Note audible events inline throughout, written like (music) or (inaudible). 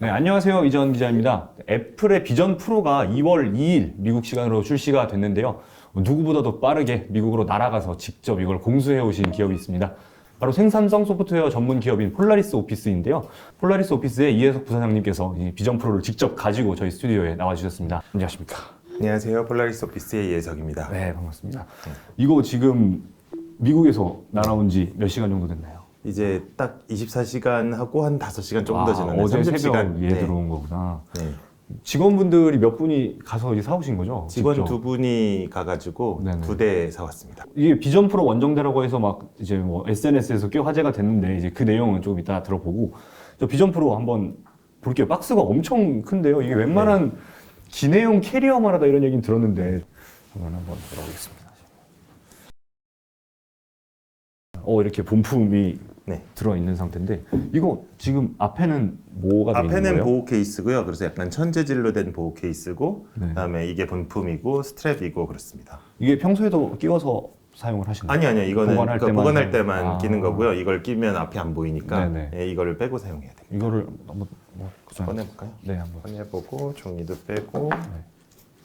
네, 안녕하세요. 이전 기자입니다. 애플의 비전 프로가 2월 2일 미국 시간으로 출시가 됐는데요. 누구보다도 빠르게 미국으로 날아가서 직접 이걸 공수해 오신 기업이 있습니다. 바로 생산성 소프트웨어 전문 기업인 폴라리스 오피스인데요. 폴라리스 오피스의 이혜석 부사장님께서 이 비전 프로를 직접 가지고 저희 스튜디오에 나와 주셨습니다. 안녕하십니까? 안녕하세요. 폴라리스 오피스의 예석입니다. 네, 반갑습니다. 이거 지금 미국에서 날아온 지 몇 시간 정도 됐나요? 이제 딱 24시간 하고 한 5시간 조금 더 아, 지났네요. 어제 30시간. 새벽에 네. 들어온 거구나. 네. 직원분들이 몇 분이 가서 이제 사오신 거죠? 직원 직접? 두 분이 가가지고 네네. 두 대 사왔습니다. 이게 비전 프로 원정대라고 해서 막 이제 뭐 SNS에서 꽤 화제가 됐는데 이제 그 내용은 조금 이따 들어보고 저 비전 프로 한번 볼게요. 박스가 엄청 큰데요. 이게 웬만한 기내용 캐리어만 하다 이런 얘기는 들었는데 한번 한번 들어보겠습니다. 어 이렇게 본품이 네. 들어 있는 상태인데 이거 지금 앞에는 뭐가 돼 있는 앞에는 거예요? 보호 케이스고요. 그래서 약간 천재질로 된 보호 케이스고 네. 그다음에 이게 본품이고 스트랩이고 그렇습니다. 이게 평소에도 끼워서 사용을 하시나요? 아니 아니요. 이거는 보관할 그러니까 때만 보관할 때만 아. 끼는 거고요. 이걸 끼면 앞이 안 보이니까 네네. 예, 이거를 빼고 사용해야 돼요. 이거를 한번 뭐 꺼내 볼까요? 네 한번 꺼내 보고 종이도 빼고 네.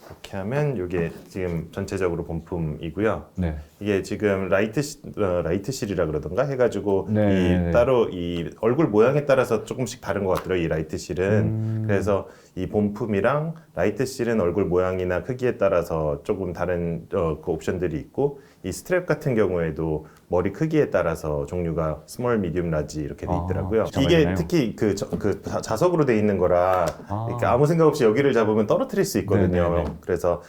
이렇게 하면 이게 지금 전체적으로 본품이고요. 네. 이게 지금 라이트 시, 어, 라이트 실이라 그러던가 해가지고 네, 이 네, 네. 따로 이 얼굴 모양에 따라서 조금씩 다른 것 같더라고요. 이 라이트 실은 음. 그래서 이 본품이랑 라이트 실은 얼굴 모양이나 크기에 따라서 조금 다른 어, 그 옵션들이 있고 이 스트랩 같은 경우에도 머리 크기에 따라서 종류가 스몰, 미디움, 라지 이렇게 돼 아, 있더라고요. 진짜 이게. 특히 그, 저- 그 자- 자석으로 돼 있는 거라 아. 이렇게 아무 생각 없이 여기를 잡으면 떨어뜨릴 수 있거든요. 네네네. 그래서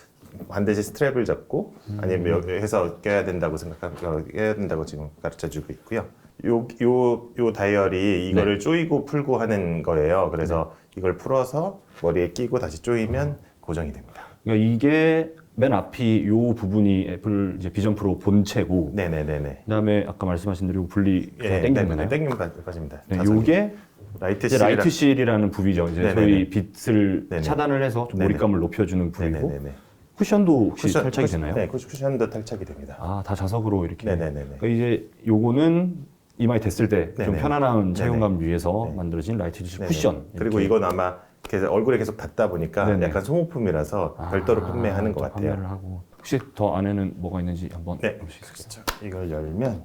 반드시 스트랩을 잡고 음. 아니면 여기 해서 껴야 된다고 생각하고 껴야 된다고 지금 가르쳐 주고 있고요. 요, 요, 요 다이얼이 이거를 조이고 풀고 하는 거예요. 그래서 이걸 풀어서 머리에 끼고 다시 조이면 고정이 됩니다. 그러니까 이게 맨 앞이 요 부분이 애플 이제 비전 프로 본체고 네네네네. 그다음에 아까 말씀하신 대로 분리 예, 땡기면 네, 되나요? 땡기면 빠- 빠집니다. 네, 자석이. 요게 라이트 이제 라이트 실이라는 부위죠. 이제 네네네. 저희 빛을 네네. 차단을 해서 좀 네네. 몰입감을 높여주는 부위고 네네네네. 쿠션도 혹시 쿠션- 탈착이 쿠션- 되나요? 네, 쿠- 쿠션도 탈착이 됩니다. 아, 다 자석으로 이렇게. 네네네네. 그러니까 이제 요거는 이마에 댔을 때 좀 네네. 편안한 네네. 차용감 위해서 네. 만들어진 라이트 실 네네. 쿠션. 그리고 이렇게. 이건 아마 계속 얼굴에 계속 닿다 보니까 네네. 약간 소모품이라서 별도로 아, 판매하는 것또 같아요. 판매를 하고. 혹시 더 안에는 뭐가 있는지 한번 네, 볼수 있을까요? 그렇죠. 이걸 열면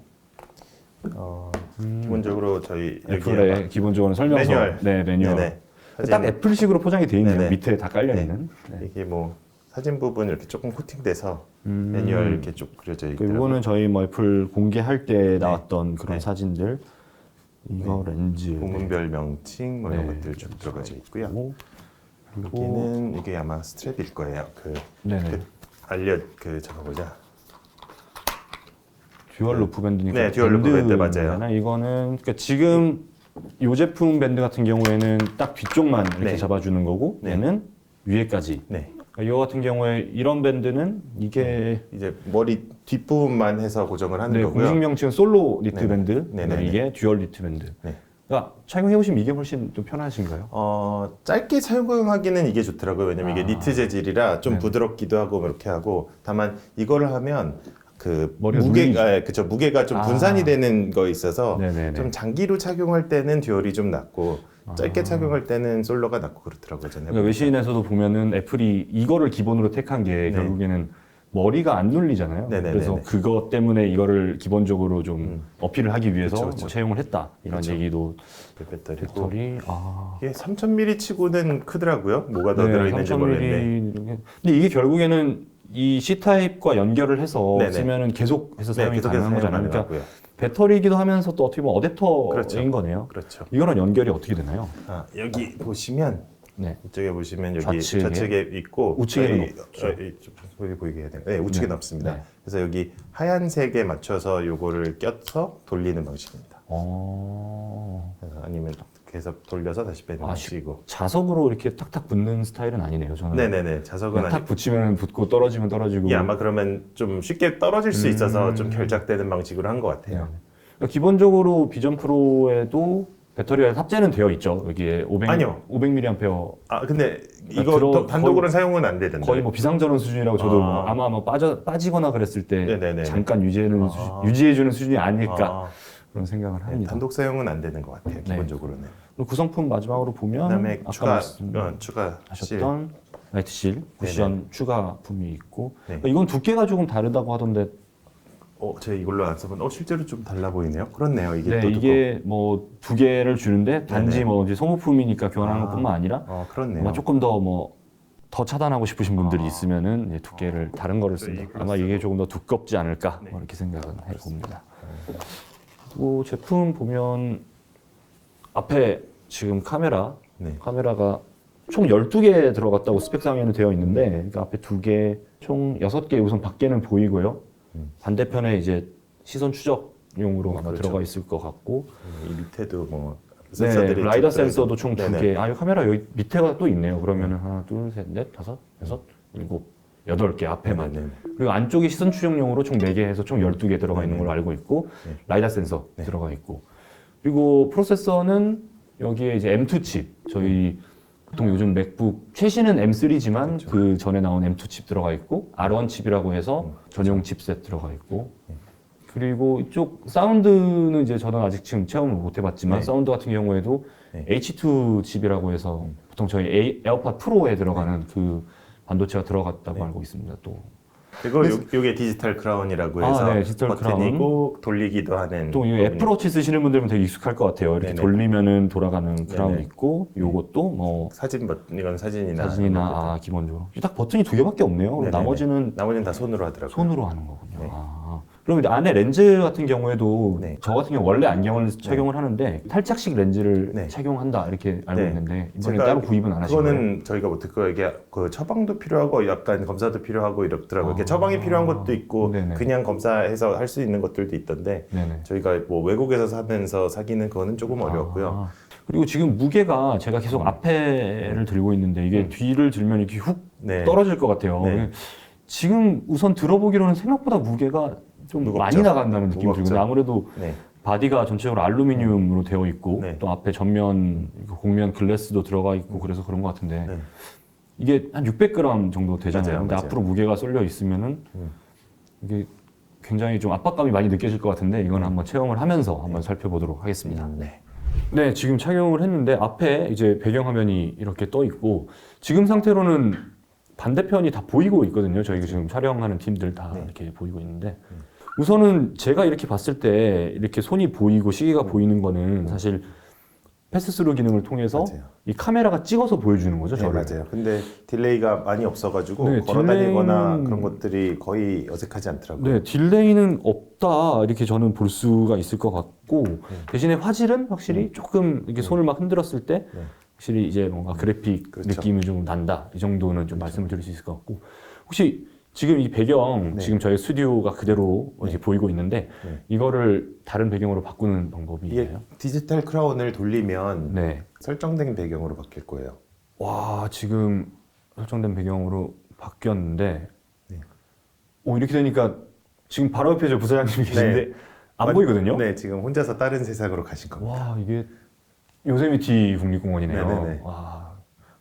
어, 기본적으로 저희 애플의 기본적으로 설명서, 매뉴얼. 네 매뉴얼. 네네. 딱 애플식으로 포장이 돼 있네요. 네네. 밑에 다 깔려 있는. 네. 이게 뭐 사진 부분 이렇게 조금 코팅돼서 음. 매뉴얼 이렇게 쭉 그려져 그 있더라고요. 이거는 저희 뭐 애플 공개할 때 나왔던 그런 네. 사진들. 이거 렌즈. 부문별 명칭 뭐 이런 네. 것들 쭉 들어가져 있고요. 고 여기는 이게 아마 스트랩일 거예요. 그, 네네. 그 알려 그 저거 보자. 듀얼 로프 밴드니까. 네, 듀얼 로프 밴드 맞아요. 이거는 그러니까 지금 이 제품 밴드 같은 경우에는 딱 뒤쪽만 이렇게 네. 잡아주는 거고 네. 얘는 위에까지. 네. 이거 같은 경우에 이런 밴드는 이게 이제 머리 뒷부분만 해서 고정을 하는 네, 거고요. 공식 명칭은 솔로 니트 네네. 밴드. 네네네. 그다음에 이게 듀얼 니트 밴드. 네. 그러니까 착용해 보시면 이게 훨씬 좀 편하신가요? 어, 짧게 사용하기는 이게 좋더라고요. 왜냐면 아. 이게 니트 재질이라 좀 네네. 부드럽기도 하고 뭐 이렇게 하고 다만 이거를 하면 그 머리가 무게가. 예, 그쵸 무게가 좀 아. 분산이 되는 거 있어서 네네네. 좀 장기로 착용할 때는 듀얼이 좀 낫고 짧게 아. 착용할 때는 솔로가 낫고 그렇더라고요. 저는 그러니까 외신에서도 보면은 애플이 이거를 기본으로 택한 게 네. 결국에는 머리가 안 눌리잖아요. 네네네네. 그래서 그것 때문에 이거를 기본적으로 좀 음. 어필을 하기 위해서 그쵸, 뭐 그쵸. 채용을 했다 이런 그쵸. 얘기도 그 배터리고 배터리 아 이게 3000mAh 치고는 크더라고요. 뭐가 더 들어있는지 3000mAh 모르겠는데. 근데 이게 결국에는 이 C 타입과 연결을 해서 네네. 쓰면은 계속해서 네, 사용이 계속해서 가능한 거잖아요. 그러니까 가능하고요. 배터리이기도 하면서 또 어떻게 보면 어댑터인 그렇죠. 거네요. 그렇죠. 이거랑 연결이 어떻게 되나요? 아, 여기 보시면 네. 이쪽에 보시면 여기 좌측에? 좌측에, 있고 우측에는 여기, 없죠. 어, 이쪽 보이- 보이게 해야 돼요. 네, 우측에는 네. 없습니다. 네. 그래서 여기 하얀색에 맞춰서 요거를 껴서 돌리는 방식입니다. 어... 그래서 아니면 계속 돌려서 다시 빼는 아, 방식이고. 자석으로 이렇게 탁탁 붙는 스타일은 아니네요. 저는 네네네. 자석은 그냥 탁 아니. 붙이면 붙고 떨어지면 떨어지고. 이게 아마 그러면 좀 쉽게 떨어질 수 음. 있어서 좀 결작되는 방식으로 한것 네. 같아요. 그러니까 기본적으로 비전 프로에도 배터리가 탑재는 되어 있죠. 여기에 500 아니요. 500mAh 아 근데 그러니까 이거 들어- 또 단독으로 는 사용은 안 되던데. 거의 뭐 비상전원 수준이라고 저도 아. 아 마 뭐 빠져 빠지거나 그랬을 때 네네네. 잠깐 유지해는 아. 수, 유지해주는 수준이 아닐까. 아, 그런 생각을 네, 합니다. 단독 사용은 안 되는 것 같아요. 기본적으로는. 그리고 구성품 마지막으로 보면 그다음에 아까 추가. 어, 추가 실. 하셨던 라이트 실 쿠션 추가품이 있고 네. 그러니까 이건 두께가 조금 다르다고 하던데 어, 제가 이걸로 안 써본. 어, 실제로 좀 달라 보이네요. 그렇네요. 이게 네, 또 이게 뭐 두 개를 주는데 단지 네네. 뭐 이제 소모품이니까 교환하는 아, 것뿐만 아니라. 어, 그렇네요. 조금 더 뭐 더 차단하고 싶으신 분들이 아. 있으면은 이제 두께를 다른 거를 저 쓴다. 이 아마 이게 조금 더 두껍지 않을까 네. 뭐 이렇게 생각은 해 봅니다. 그 리고 제품 보면 앞에 지금 카메라 네. 카메라가 총 12개 들어갔다고 스펙상에는 되어 있는데 그러니까 앞에 2개, 총 6개 우선 밖에는 보이고요. 음. 반대편에 이제 시선 추적용으로 아마 그렇죠. 들어가 있을 것 같고 이 밑에도 뭐 네, 센서들이 라이더 쭉 센서도 총 네네. 2개. 아, 이 카메라 여기 밑에가 또 있네요. 그러면은 하나, 둘, 셋, 넷, 다섯, 여섯, 일곱, 여덟 개 앞에만. 네, 네. 그리고 안쪽에 시선 추적용으로 총 4개 해서 총 12개 들어가 있는 네네. 걸로 알고 있고 네. 라이다 센서 네. 들어가 있고 그리고 프로세서는 여기에 이제 M2 칩 저희 보통 요즘 맥북 최신은 M3지만 그렇죠. 그 전에 나온 M2 칩 들어가 있고 R1 칩이라고 해서 음, 전용 칩셋 들어가 있고 그리고 이쪽 사운드는 이제 저는 아직 지금 체험을 못 해봤지만 네. 사운드 같은 경우에도 네. H2 칩이라고 해서 음. 보통 저희 에어팟 프로에 들어가는 그 반도체가 들어갔다고 네. 알고 있습니다. 또 그리고 요, 요게 디지털 크라운이라고 아, 해서 네, 디지털 버튼이고 돌리기도 하는 또 이 애플워치 쓰시는 분들은 되게 익숙할 것 같아요. 이렇게 네네. 돌리면은 돌아가는 크라운 네네. 있고 요것도 뭐 사진 버튼 이건 사진이나 사진이나. 아, 기본적으로 딱 버튼이 두 개밖에 없네요. 나머지는 나머지는 다 손으로 하더라고요. 손으로 하는 거군요. 네. 아. 그럼 안에 렌즈 같은 경우에도 네. 저 같은 경우 원래 안경을 착용을 하는데 탈착식 렌즈를 네. 착용한다 이렇게 알고 네. 있는데 이번에 제가 따로 구입은 안 거예요? 그거는 저희가 뭐 듣고 이게 그 처방도 필요하고 약간 검사도 필요하고 이렇더라고요. 이렇게 아. 처방이 필요한 것도 있고 네네. 그냥 검사해서 할 수 있는 것들도 있던데 네네. 저희가 뭐 외국에서 사면서 사기는 그거는 조금 어려웠고요. 아. 그리고 지금 무게가 제가 계속 앞에를 들고 있는데 이게 음. 뒤를 들면 이렇게 훅 네. 떨어질 것 같아요. 네. 지금 우선 들어보기로는 생각보다 무게가 좀 무겁죠. 많이 나간다는 느낌이 무겁죠. 들거든요. 아무래도 네. 바디가 전체적으로 알루미늄으로 되어 있고 네. 또 앞에 전면 그 곡면 글래스도 들어가 있고 그래서 그런 것 같은데 네. 이게 한 600g 정도 되잖아요. 맞아요, 근데 맞아요. 앞으로 무게가 쏠려 있으면은 음. 이게 굉장히 좀 압박감이 많이 느껴질 것 같은데 이건 한번 체험을 하면서 한번 살펴보도록 하겠습니다. 네. 네, 지금 착용을 했는데 앞에 이제 배경 화면이 이렇게 떠 있고 지금 상태로는 반대편이 다 보이고 있거든요. 저희가 지금 촬영하는 팀들 다 네. 이렇게 보이고 있는데 우선은 제가 이렇게 봤을 때 이렇게 손이 보이고 시계가 보이는 거는 사실 패스스루 기능을 통해서 맞아요. 이 카메라가 찍어서 보여주는 거죠, 네, 저를. 맞아요. 근데 딜레이가 많이 없어가지고 네, 걸어다니거나 딜레이는- 그런 것들이 거의 어색하지 않더라고요. 네, 딜레이는 없다 이렇게 저는 볼 수가 있을 것 같고 대신에 화질은 확실히 조금 이렇게 손을 막 흔들었을 때 네. 확실히 이제 뭔가 그래픽 그렇죠. 느낌이 좀 난다 이 정도는 좀 말씀을 드릴 수 있을 것 같고 혹시 지금 이 배경 네. 지금 저희 스튜디오가 그대로 이렇게 보이고 있는데 네. 이거를 다른 배경으로 바꾸는 방법이 이게 있나요? 디지털 크라운을 돌리면 네. 설정된 배경으로 바뀔 거예요. 와 지금 설정된 배경으로 바뀌었는데 네. 오 이렇게 되니까 지금 바로 옆에 저 부사장님이 계신데 안 완- 보이거든요. 네, 지금 혼자서 다른 세상으로 가신 겁니다. 와 이게 요세미티 국립공원이네요. 네네네. 와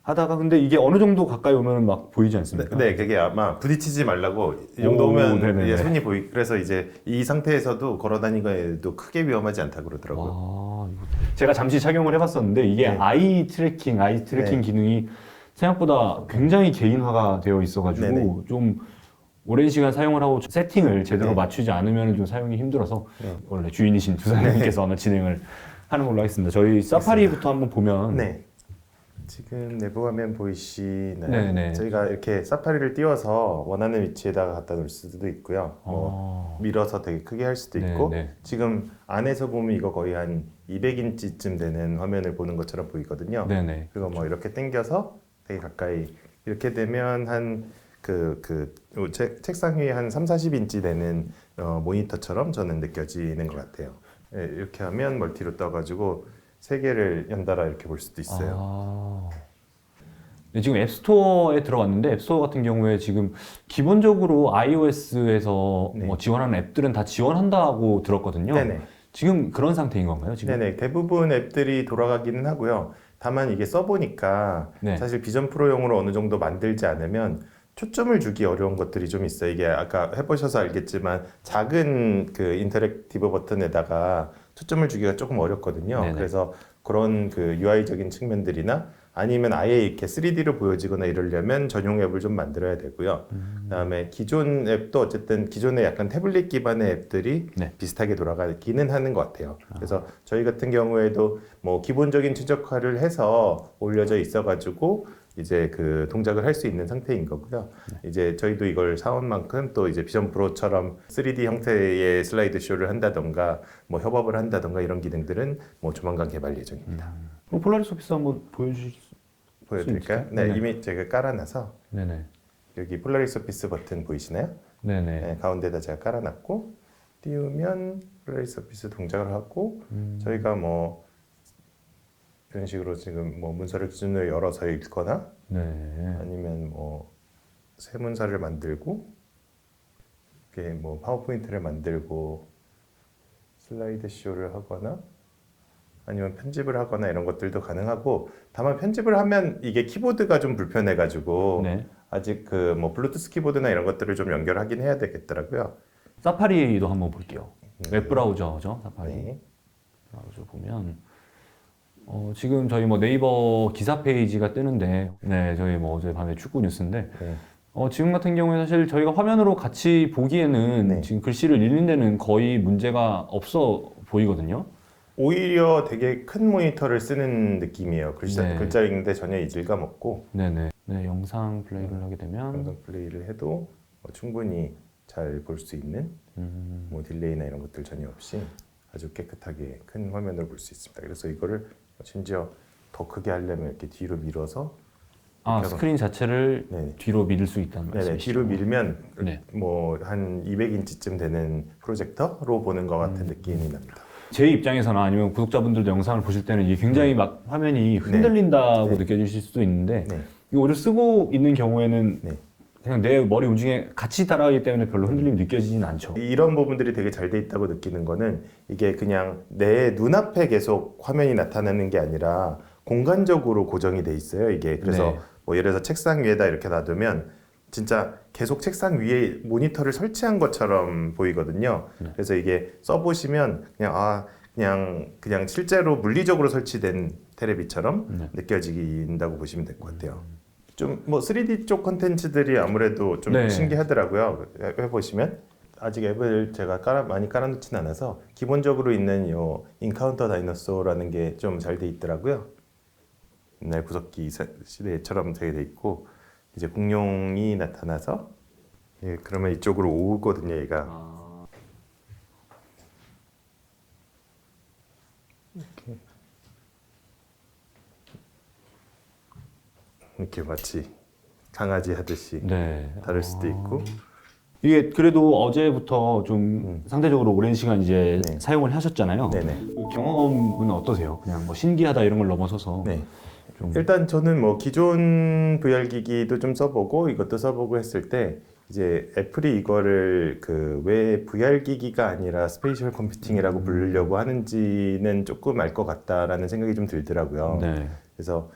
하다가 근데 이게 어느 정도 가까이 오면 막 보이지 네, 않습니까? 네, 그게 아마 부딪히지 말라고 이 오, 정도 오면 네네네. 예, 손이 보이. 그래서 이제 이 상태에서도 걸어다니기에도 크게 위험하지 않다 고 그러더라고요. 와, 이거- 제가 잠시 착용을 해봤었는데 이게 네. 아이 트래킹, 아이 트래킹 네. 기능이 생각보다 굉장히 개인화가 되어 있어가지고 네네. 좀 오랜 시간 사용을 하고 세팅을 제대로 네. 맞추지 않으면 좀 사용이 힘들어서 네. 원래 주인이신 부사장님께서 아마 진행을 하는 걸로 하겠습니다. 저희 사파리부터 한번 보면 네. 지금 내부 화면 보이시나요? 네네. 저희가 이렇게 사파리를 띄워서 원하는 위치에다가 갖다 놓을 수도 있고요. 뭐 아, 밀어서 되게 크게 할 수도 네, 있고 네. 지금 안에서 보면 이거 거의 한 200인치쯤 되는 화면을 보는 것처럼 보이거든요. 네네. 그리고 뭐 이렇게 당겨서 되게 가까이 이렇게 되면 한 그그 책상 위에 한 3, 40인치 되는 어, 모니터처럼 저는 느껴지는 것 같아요. 예, 이렇게 하면 멀티로 떠가지고 세 개를 연달아 이렇게 볼 수도 있어요. 아. 네, 지금 앱스토어에 들어왔는데 앱스토어 같은 경우에 지금 기본적으로 iOS에서 네. 뭐 지원하는 앱들은 다 지원한다고 들었거든요. 네네. 지금 그런 상태인 건가요? 지금? 네네. 대부분 앱들이 돌아가기는 하고요. 다만 이게 써보니까 네. 사실 비전 프로용으로 어느 정도 만들지 않으면 초점을 주기 어려운 것들이 좀 있어요. 이게 아까 해보셔서 알겠지만 작은 그 인터랙티브 버튼에다가 초점을 주기가 조금 어렵거든요. 네네. 그래서 그런 그 UI적인 측면들이나 아니면 아예 이렇게 3D로 보여지거나 이러려면 전용 앱을 좀 만들어야 되고요. 그다음에 기존 앱도 어쨌든 기존의 약간 태블릿 기반의 앱들이 네. 비슷하게 돌아가기는 하는 것 같아요. 그래서 저희 같은 경우에도 뭐 기본적인 최적화를 해서 올려져 있어가지고 이제 그 동작을 할 수 있는 상태인 거고요. 이제 저희도 이걸 사온 만큼 또 이제 비전 프로처럼 3D 형태의 슬라이드 쇼를 한다던가 뭐 협업을 한다던가 이런 기능들은 뭐 조만간 개발 예정입니다. 그럼 폴라리스 오피스 한번 보여주실 수 보여드릴까요? 네, 네. 이미 제가 깔아놔서 네네. 여기 폴라리스 오피스 버튼 보이시나요? 네네. 네, 가운데다 제가 깔아놨고 띄우면 폴라리스 오피스 동작을 하고 음. 저희가 뭐 이런 식으로 지금 뭐 문서를 기준으로 열어서 읽거나 네. 아니면 뭐 새 문서를 만들고 이렇게 뭐 파워포인트를 만들고 슬라이드 쇼를 하거나 아니면 편집을 하거나 이런 것들도 가능하고 다만 편집을 하면 이게 키보드가 좀 불편해 가지고 네. 아직 그 뭐 블루투스 키보드나 이런 것들을 좀 연결하긴 해야 되겠더라고요. 사파리도 한번 볼게요. 웹 브라우저죠, 사파리. 네. 브라우저 보면 어, 지금 저희 뭐 네이버 기사 페이지가 뜨는데, 네, 저희 뭐 어제 밤에 축구 뉴스인데, 네. 어, 지금 같은 경우에 사실 저희가 화면으로 같이 보기에는 네. 지금 글씨를 읽는 데는 거의 문제가 없어 보이거든요. 오히려 되게 큰 모니터를 쓰는 느낌이에요. 글자, 네. 글자 읽는데 전혀 이질감 없고 네네. 네, 영상 플레이를 하게 되면, 영상 플레이를 해도 뭐 충분히 잘 볼 수 있는 음, 뭐 딜레이나 이런 것들 전혀 없이 아주 깨끗하게 큰 화면으로 볼 수 있습니다. 그래서 이거를 심지어 더 크게 하려면 이렇게 뒤로 밀어서 아, 스크린 자체를 네네. 뒤로 밀을 수 있다는 말씀이시죠? 뒤로 밀면 네. 뭐한 200인치쯤 되는 프로젝터로 보는 것 음. 같은 느낌이 납니다. 제 입장에서나 아니면 구독자분들도 영상을 보실 때는 이게 굉장히 막 화면이 흔들린다고 네. 느껴지실 수도 있는데 네. 이거 오히려 쓰고 있는 경우에는 네. 그냥 내 머리 움직임에 같이 따라가기 때문에 별로 흔들림이 느껴지진 않죠. 이런 부분들이 되게 잘 돼 있다고 느끼는 거는 이게 그냥 내 눈앞에 계속 화면이 나타나는 게 아니라 공간적으로 고정이 돼 있어요. 이게 그래서 네. 뭐 예를 들어서 책상 위에다 이렇게 놔두면 진짜 계속 책상 위에 모니터를 설치한 것처럼 보이거든요. 네. 그래서 이게 써보시면 그냥 아 그냥 그냥 실제로 물리적으로 설치된 테레비처럼 네. 느껴지긴다고 보시면 될 것 같아요. 좀 뭐 3D 쪽 컨텐츠들이 아무래도 좀 네. 신기하더라고요. 해- 해보시면 아직 앱을 제가 깔아, 많이 깔아놓진 않아서 기본적으로 있는 요 인카운터 다이너소라는 게 좀 잘 돼 있더라고요. 옛날 구석기 사- 시대처럼 되게 돼 있고 이제 공룡이 나타나서 예, 그러면 이쪽으로 오거든요, 얘가. 아, 이렇게 마치 강아지 하듯이 네. 다를 수도 있고 이게 그래도 어제부터 좀 음. 상대적으로 오랜 시간 이제 네. 사용을 하셨잖아요. 네네. 그 경험은 어떠세요? 그냥 뭐 신기하다 이런 걸 넘어서서 네. 좀 일단 저는 뭐 기존 VR 기기도 좀 써보고 이것도 써보고 했을 때 이제 애플이 이거를 그 왜 VR 기기가 아니라 스페이셜 컴퓨팅이라고 음. 부르려고 하는지는 조금 알 것 같다라는 생각이 좀 들더라고요. 네. 그래서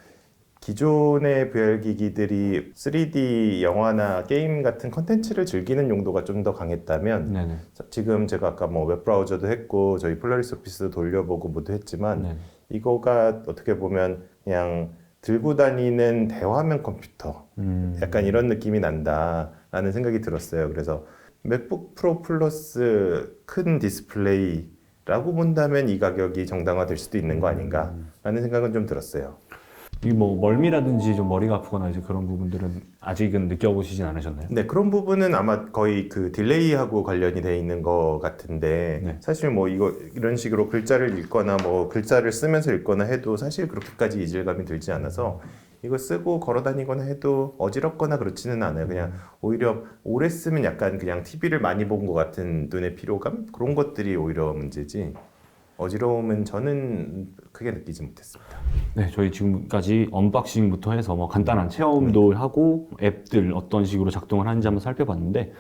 기존의 VR 기기들이 3D 영화나 게임 같은 컨텐츠를 즐기는 용도가 좀 더 강했다면 네네. 지금 제가 아까 뭐 웹브라우저도 했고 저희 폴라리스 오피스도 돌려보고 뭐도 했지만 네. 이거가 어떻게 보면 그냥 들고 다니는 대화면 컴퓨터 음. 약간 이런 느낌이 난다라는 생각이 들었어요. 그래서 맥북 프로 플러스 큰 디스플레이라고 본다면 이 가격이 정당화될 수도 있는 거 아닌가라는 생각은 좀 들었어요. 이뭐 멀미라든지 좀 머리가 아프거나 이제 그런 부분들은 아직은 느껴보시진 않으셨나요? 네, 그런 부분은 아마 거의 그 딜레이하고 관련이 돼 있는 것 같은데 네. 사실 뭐 이거 이런 식으로 글자를 읽거나 뭐 글자를 쓰면서 읽거나 해도 사실 그렇게까지 이질감이 들지 않아서 이거 쓰고 걸어 다니거나 해도 어지럽거나 그렇지는 않아요. 그냥 오히려 오래 쓰면 약간 그냥 TV를 많이 본 것 같은 눈의 피로감 그런 것들이 오히려 문제지 어지러움은 저는 크게 느끼지 못했습니다. 네, 저희 지금까지 언박싱부터 해서 뭐 간단한 체험도 네. 하고 앱들 어떤 식으로 작동을 하는지 한번 살펴봤는데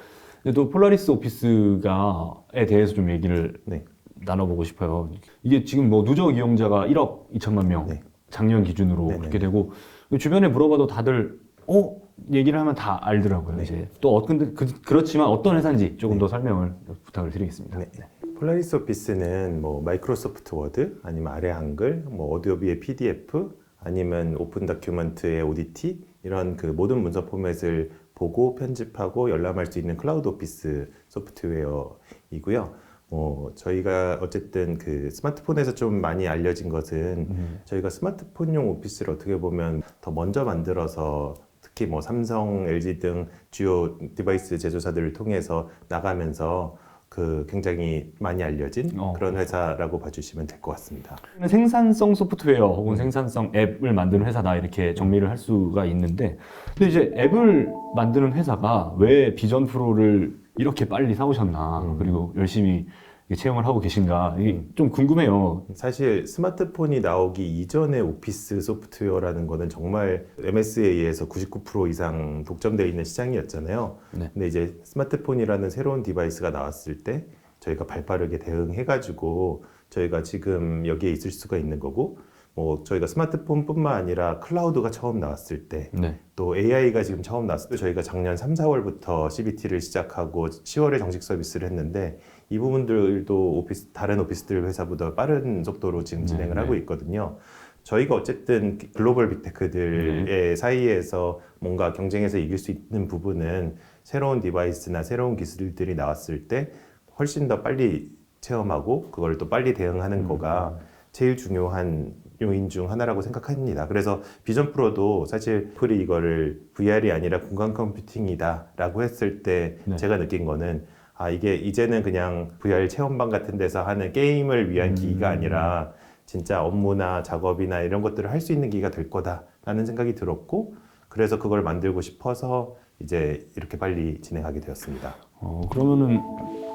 근데 또 폴라리스 오피스가에 대해서 좀 얘기를 네. 나눠보고 싶어요. 이게 지금 뭐 누적 이용자가 1억 2천만 명 네. 작년 기준으로 네네. 그렇게 되고 주변에 물어봐도 다들 어 얘기를 하면 다 알더라고요. 네. 이제 또 어, 근데 그, 그렇지만 어떤 회사인지 조금 더 설명을 부탁을 드리겠습니다. 네. 폴라리스 오피스는 뭐 마이크로소프트 워드 아니면 아래 한글, 뭐 오디오비의 PDF 아니면 오픈 다큐멘트의 ODT 이런 그 모든 문서 포맷을 보고 편집하고 열람할 수 있는 클라우드 오피스 소프트웨어이고요. 뭐 저희가 어쨌든 그 스마트폰에서 좀 많이 알려진 것은 저희가 스마트폰용 오피스를 어떻게 보면 더 먼저 만들어서 특히 뭐 삼성, LG 등 주요 디바이스 제조사들을 통해서 나가면서 그 굉장히 많이 알려진 어. 그런 회사라고 봐주시면 될 것 같습니다. 생산성 소프트웨어 혹은 생산성 앱을 만드는 회사다 이렇게 정리를 할 수가 있는데 근데 이제 앱을 만드는 회사가 왜 비전 프로를 이렇게 빨리 사오셨나 음. 그리고 열심히 채용을 하고 계신가 이게 좀 궁금해요. 사실 스마트폰이 나오기 이전의 오피스 소프트웨어라는 거는 정말 MS에 의해서 99% 이상 독점되어 있는 시장이었잖아요. 네. 근데 이제 스마트폰이라는 새로운 디바이스가 나왔을 때 저희가 발빠르게 대응해가지고 저희가 지금 여기에 있을 수가 있는 거고 뭐 저희가 스마트폰뿐만 아니라 클라우드가 처음 나왔을 때 네. 또 AI가 지금 처음 나왔을 때 저희가 작년 3, 4월부터 CBT를 시작하고 10월에 정식 서비스를 했는데 이 부분들도 오피스 다른 오피스들 회사보다 빠른 속도로 지금 진행을 네, 하고 네. 있거든요. 저희가 어쨌든 글로벌 빅테크들의 네. 사이에서 뭔가 경쟁에서 이길 수 있는 부분은 새로운 디바이스나 새로운 기술들이 나왔을 때 훨씬 더 빨리 체험하고 그걸 또 빨리 대응하는 음. 거가 제일 중요한 요인 중 하나라고 생각합니다. 그래서 비전 프로도 사실 풀이 이거를 VR이 아니라 공간 컴퓨팅이다라고 했을 때 네. 제가 느낀 거는 아 이게 이제는 그냥 VR 체험방 같은 데서 하는 게임을 위한 음. 기기가 아니라 진짜 업무나 작업이나 이런 것들을 할 수 있는 기기가 될 거다라는 생각이 들었고 그래서 그걸 만들고 싶어서 이제 이렇게 빨리 진행하게 되었습니다. 어, 그러면은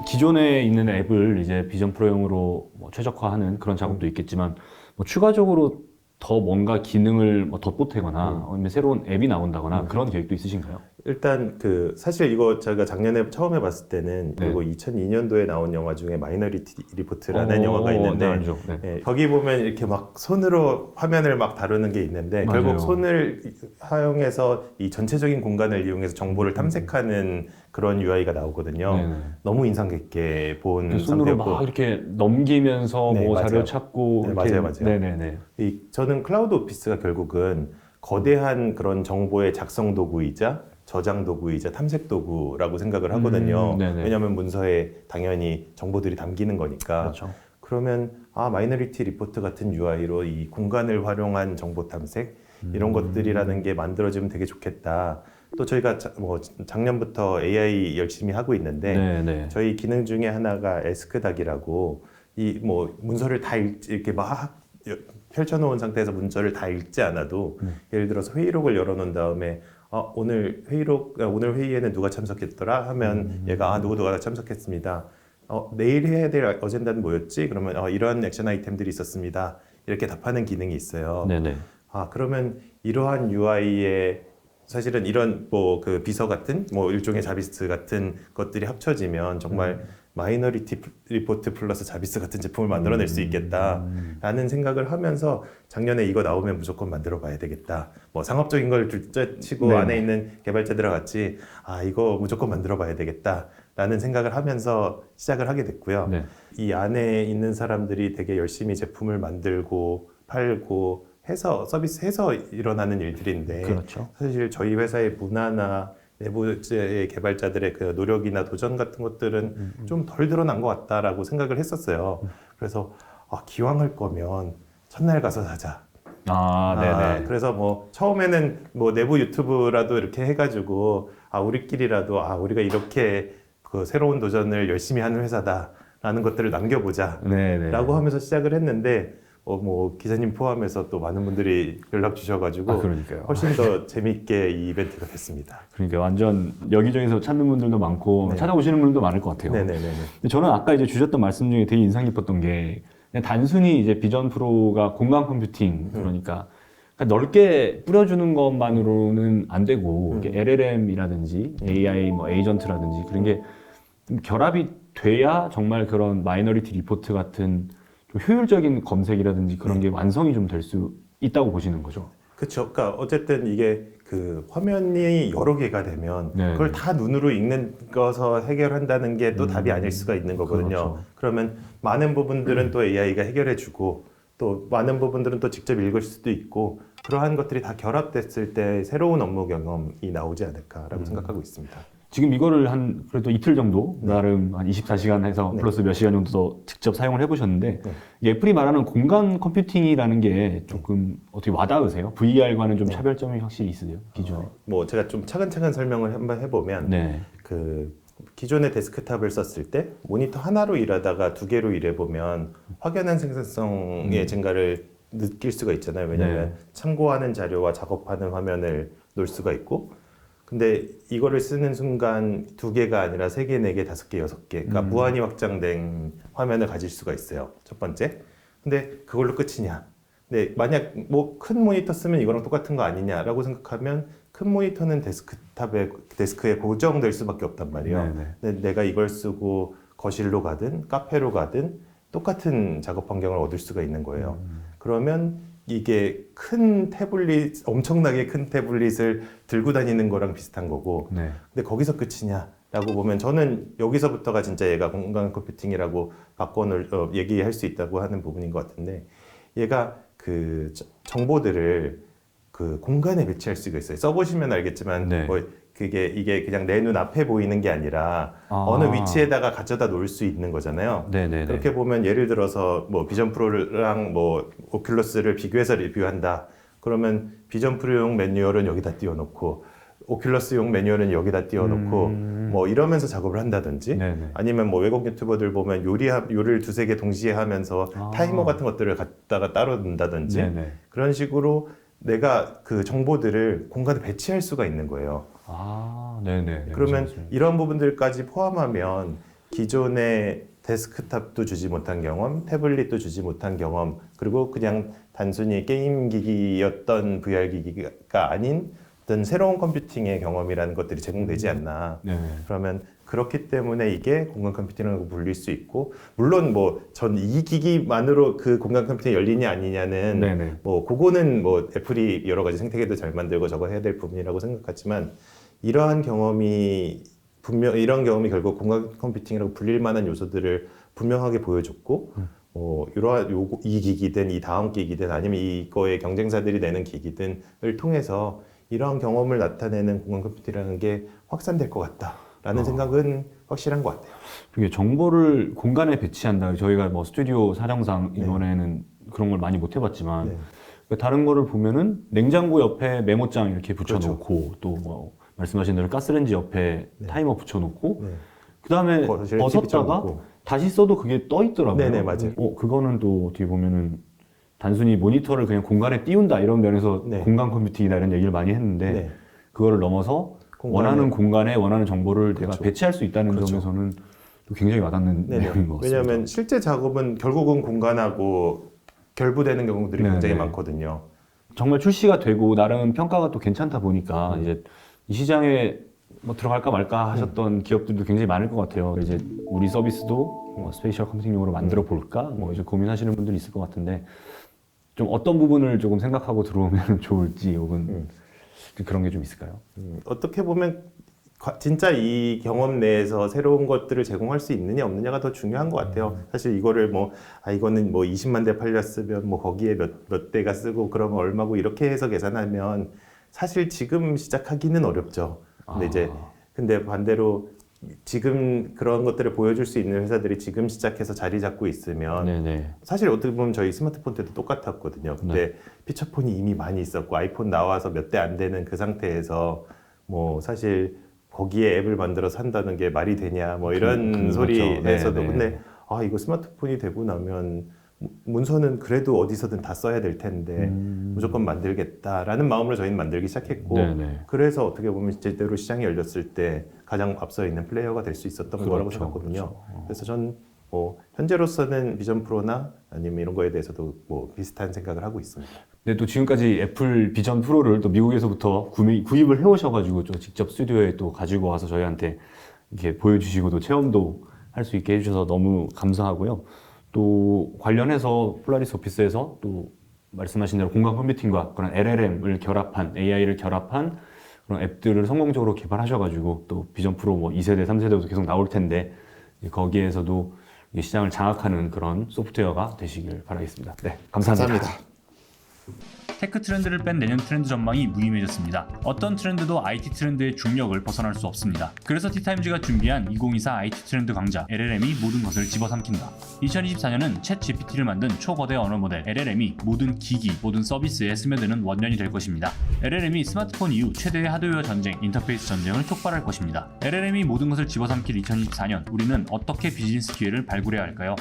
기존에 있는 앱을 이제 비전 프로용으로 뭐 최적화하는 그런 작업도 있겠지만 뭐 추가적으로 더 뭔가 기능을 뭐 덧보태거나 음. 아니면 새로운 앱이 나온다거나 음. 그런 계획도 있으신가요? 일단 그 사실 이거 제가 작년에 처음 해봤을 때는 네. 그리고 2002년도에 나온 영화 중에 마이너리티 리포트라는 어, 영화가 네, 있는데 알죠. 네. 예, 거기 보면 이렇게 막 손으로 화면을 막 다루는 게 있는데 맞아요. 결국 손을 사용해서 이 전체적인 공간을 이용해서 정보를 탐색하는 그런 UI가 나오거든요. 네, 네. 너무 인상 깊게 본그 손으로 상태였고 막 이렇게 넘기면서 네, 뭐 맞아요. 자료 찾고 네, 이렇게 맞아요, 맞아요. 네네네. 이, 저는 클라우드 오피스가 결국은 거대한 그런 정보의 작성 도구이자 저장 도구이자 탐색 도구라고 생각을 하거든요. 음, 네네. 왜냐하면 문서에 당연히 정보들이 담기는 거니까. 그렇죠. 그러면 아 마이너리티 리포트 같은 UI로 이 공간을 활용한 정보 탐색 이런 음. 것들이라는 게 만들어지면 되게 좋겠다. 또 저희가 자, 뭐 작년부터 AI 열심히 하고 있는데 네네. 저희 기능 중에 하나가 에스크닥이라고 이 뭐 문서를 다 읽, 이렇게 막 여- 펼쳐놓은 상태에서 문서를 다 읽지 않아도 음. 예를 들어서 회의록을 열어놓은 다음에 아, 오늘 회의록 아, 오늘 회의에는 누가 참석했더라 하면 음. 얘가 아 누구 누가 참석했습니다. 어, 내일 해야 될 어젠다는 뭐였지? 그러면 어, 이러한 액션 아이템들이 있었습니다. 이렇게 답하는 기능이 있어요. 네네. 아 그러면 이러한 UI에 사실은 이런 뭐 그 비서 같은 뭐 일종의 자비스 같은 것들이 합쳐지면 정말 마이너리티 리포트 플러스 자비스 같은 제품을 만들어낼 수 있겠다라는 생각을 하면서 작년에 이거 나오면 무조건 만들어 봐야 되겠다. 뭐 상업적인 걸 둘째치고 네. 안에 있는 개발자들과 같이 아 이거 무조건 만들어 봐야 되겠다라는 생각을 하면서 시작을 하게 됐고요. 네. 이 안에 있는 사람들이 되게 열심히 제품을 만들고 팔고 해서 서비스해서 일어나는 일들인데 그렇죠. 사실 저희 회사의 문화나 내부의 개발자들의 그 노력이나 도전 같은 것들은 음, 좀덜 드러난 것 같다라고 생각을 했었어요. 그래서 아, 기왕 할 거면 첫날 가서 사자. 아, 아, 네네. 그래서 뭐 처음에는 뭐 내부 유튜브라도 이렇게 해가지고 아 우리끼리라도 아 우리가 이렇게 그 새로운 도전을 열심히 하는 회사다라는 것들을 남겨보자. 네네. 라고 하면서 시작을 했는데 어, 뭐 기자님 포함해서 또 많은 분들이 연락 주셔가지고 아, 그러니까요. 훨씬 더 재미있게 이 이벤트가 됐습니다. 그러니까 완전 여기저기서 찾는 분들도 많고 네. 찾아오시는 분들도 많을 것 같아요. 네네네네. 근데 저는 아까 이제 주셨던 말씀 중에 되게 인상 깊었던 게 그냥 단순히 이제 비전 프로가 공간 컴퓨팅 그러니까 그러니까 넓게 뿌려주는 것만으로는 안 되고 음. LLM이라든지 AI 뭐 에이전트라든지 그런 게좀 결합이 돼야 정말 그런 마이너리티 리포트 같은 좀 효율적인 검색이라든지 그런 게 완성이 좀 될 수 있다고 보시는 거죠. 그렇죠. 그러니까 어쨌든 이게 그 화면이 여러 개가 되면 네. 그걸 다 눈으로 읽는 것서 해결한다는 게 또 답이 아닐 수가 있는 거거든요. 그렇죠. 그러면 많은 부분들은 또 AI가 해결해주고 또 많은 부분들은 또 직접 읽을 수도 있고 그러한 것들이 다 결합됐을 때 새로운 업무 경험이 나오지 않을까라고 생각하고 있습니다. 지금 이거를 한 그래도 이틀 정도 나름 한 24시간 해서 네. 플러스 몇 시간 정도 더 직접 사용을 해보셨는데 네. 이 애플이 말하는 공간 컴퓨팅이라는 게 조금 어떻게 와닿으세요? VR과는 좀 네. 차별점이 확실히 있으세요 기존에? 뭐 제가 좀 차근차근 설명을 한번 해보면 네. 그 기존의 데스크탑을 썼을 때 모니터 하나로 일하다가 두 개로 일해 보면 확연한 생산성의 음. 증가를 느낄 수가 있잖아요. 왜냐하면 네. 참고하는 자료와 작업하는 화면을 놓을 수가 있고, 근데 이거를 쓰는 순간 두 개가 아니라 세 개, 네 개, 다섯 개, 여섯 개, 그러니까 음. 무한히 확장된 화면을 가질 수가 있어요. 첫 번째. 근데 그걸로 끝이냐? 네, 만약 뭐 큰 모니터 쓰면 이거랑 똑같은 거 아니냐라고 생각하면 큰 모니터는 데스크탑에 데스크에 고정될 수밖에 없단 말이에요. 네, 네. 근데 내가 이걸 쓰고 거실로 가든 카페로 가든 똑같은 작업 환경을 얻을 수가 있는 거예요. 음. 그러면 이게 큰 태블릿, 엄청나게 큰 태블릿을 들고 다니는 거랑 비슷한 거고, 네. 근데 거기서 끝이냐 라고 보면 저는 여기서부터가 진짜 얘가 공간 컴퓨팅이라고 바꿔놓을 어, 얘기할 수 있다고 하는 부분인 것 같은데 얘가 그 저- 정보들을 그 공간에 배치할 수가 있어요. 써보시면 알겠지만 네. 뭐 그게 이게 그냥 내 눈 앞에 보이는 게 아니라 아. 어느 위치에다가 가져다 놓을 수 있는 거잖아요. 네네네. 그렇게 보면 예를 들어서 뭐 비전 프로랑 뭐 오큘러스를 비교해서 리뷰한다. 그러면 비전 프로용 매뉴얼은 여기다 띄워놓고 오큘러스용 매뉴얼은 여기다 띄워놓고 음. 뭐 이러면서 작업을 한다든지 네네. 아니면 뭐 외국 유튜버들 보면 요리 요리를 두세 개 동시에 하면서 아. 타이머 같은 것들을 갖다가 따로 둔다든지 네네. 그런 식으로 내가 그 정보들을 공간에 배치할 수가 있는 거예요. 아, 네네. 그러면 맞습니다. 이런 부분들까지 포함하면 기존의 데스크탑도 주지 못한 경험, 태블릿도 주지 못한 경험, 그리고 그냥 단순히 게임 기기였던 VR 기기가 아닌 어떤 새로운 컴퓨팅의 경험이라는 것들이 제공되지 않나. 네네. 그러면 그렇기 때문에 이게 공간 컴퓨팅이라고 불릴 수 있고 물론 뭐 전 이 기기만으로 그 공간 컴퓨팅이 열리냐 아니냐는 네네. 뭐 그거는 뭐 애플이 여러 가지 생태계도 잘 만들고 저거 해야 될 부분이라고 생각하지만 이러한 경험이 분명 이런 경험이 결국 공간 컴퓨팅이라고 불릴 만한 요소들을 분명하게 보여줬고 뭐 이러한 요거 이 기기든 이 다음 기기든 아니면 이거의 경쟁사들이 내는 기기든을 통해서 이러한 경험을 나타내는 공간 컴퓨팅이라는 게 확산될 것 같다라는 아. 생각은 확실한 것 같아요. 그게 정보를 공간에 배치한다. 저희가 뭐 스튜디오 사정상 네. 이번에는 그런 걸 많이 못 해봤지만 네. 그 다른 거를 보면은 냉장고 옆에 메모장 이렇게 붙여놓고 그렇죠. 또뭐 말씀하신 대로 가스레인지 옆에 네. 타이머 붙여놓고 네. 그 다음에 TV 벗었다가. 다시 써도 그게 떠 있더라고요. 네네, 맞아요. 어 그거는 또 어떻게 보면은 단순히 모니터를 그냥 공간에 띄운다 이런 면에서 네. 공간 컴퓨팅이다 이런 얘기를 많이 했는데 네. 그거를 넘어서 공간에- 원하는 공간에 원하는 정보를 내가 그렇죠. 배치할 수 있다는 그렇죠. 점에서는 또 굉장히 와닿는 네네. 내용인 것 같습니다. 왜냐하면 실제 작업은 결국은 공간하고 결부되는 경우들이 네네. 굉장히 많거든요. 정말 출시가 되고 나름 평가가 또 괜찮다 보니까 음. 이제 이 시장에 뭐 들어갈까 말까 하셨던 기업들도 굉장히 많을 것 같아요. 이제 우리 서비스도 뭐 스페이셜 컴퓨팅용으로 만들어 볼까 뭐 이제 고민하시는 분들이 있을 것 같은데 좀 어떤 부분을 조금 생각하고 들어오면 (laughs) 좋을지 혹은 음. 그런 게 좀 있을까요? 음, 어떻게 보면 과- 진짜 이 경험 내에서 새로운 것들을 제공할 수 있느냐 없느냐가 더 중요한 것 같아요. 사실 이거를 뭐 아 이거는 뭐 20만 대 팔렸으면 뭐 거기에 몇, 몇 대가 쓰고 그러면 얼마고 이렇게 해서 계산하면 사실 지금 시작하기는 어렵죠. 근데 아. 이제 근데 반대로 지금 그런 것들을 보여줄 수 있는 회사들이 지금 시작해서 자리 잡고 있으면 네네. 사실 어떻게 보면 저희 스마트폰 때도 똑같았거든요. 근데 피처폰이 이미 많이 있었고 아이폰 나와서 몇 대 안 되는 그 상태에서 뭐 사실 거기에 앱을 만들어서 한다는 게 말이 되냐 뭐 이런 그- 그- 소리에서도 그렇죠. 네, 네. 근데 아 이거 스마트폰이 되고 나면 문서는 그래도 어디서든 다 써야 될 텐데 음. 무조건 만들겠다라는 마음으로 저희는 만들기 시작했고 네네. 그래서 어떻게 보면 제대로 시장이 열렸을 때 가장 앞서 있는 플레이어가 될 수 있었던 거라고 그렇죠, 생각하거든요. 그렇죠. 어. 그래서 전 뭐 현재로서는 비전 프로나 아니면 이런 거에 대해서도 뭐 비슷한 생각을 하고 있습니다. 근데 또 지금까지 애플 비전 프로를 또 미국에서부터 구매, 구입을 해오셔가지고 또 직접 스튜디오에 또 가지고 와서 저희한테 이렇게 보여주시고 또 체험도 할 수 있게 해주셔서 너무 감사하고요. 또 관련해서 폴라리스 오피스에서 또 말씀하신 대로 공간 컴퓨팅과 그런 LLM을 결합한 AI를 결합한 그런 앱들을 성공적으로 개발하셔가지고 또 비전 프로 뭐 2세대, 3세대도 계속 나올 텐데 거기에서도 이 시장을 장악하는 그런 소프트웨어가 되시길 바라겠습니다. 네, 감사합니다. 감사합니다. 테크 트렌드를 뺀 내년 트렌드 전망이 무의미해졌습니다. 어떤 트렌드도 IT 트렌드의 중력을 벗어날 수 없습니다. 그래서 티타임즈가 준비한 2024 IT 트렌드 강좌 LLM이 모든 것을 집어삼킨다. 2024년은 챗 GPT를 만든 초거대 언어 모델 LLM이 모든 기기, 모든 서비스에 스며드는 원년이 될 것입니다. LLM이 스마트폰 이후 최대의 하드웨어 전쟁, 인터페이스 전쟁을 촉발할 것입니다. LLM이 모든 것을 집어삼킬 2024년, 우리는 어떻게 비즈니스 기회를 발굴해야 할까요?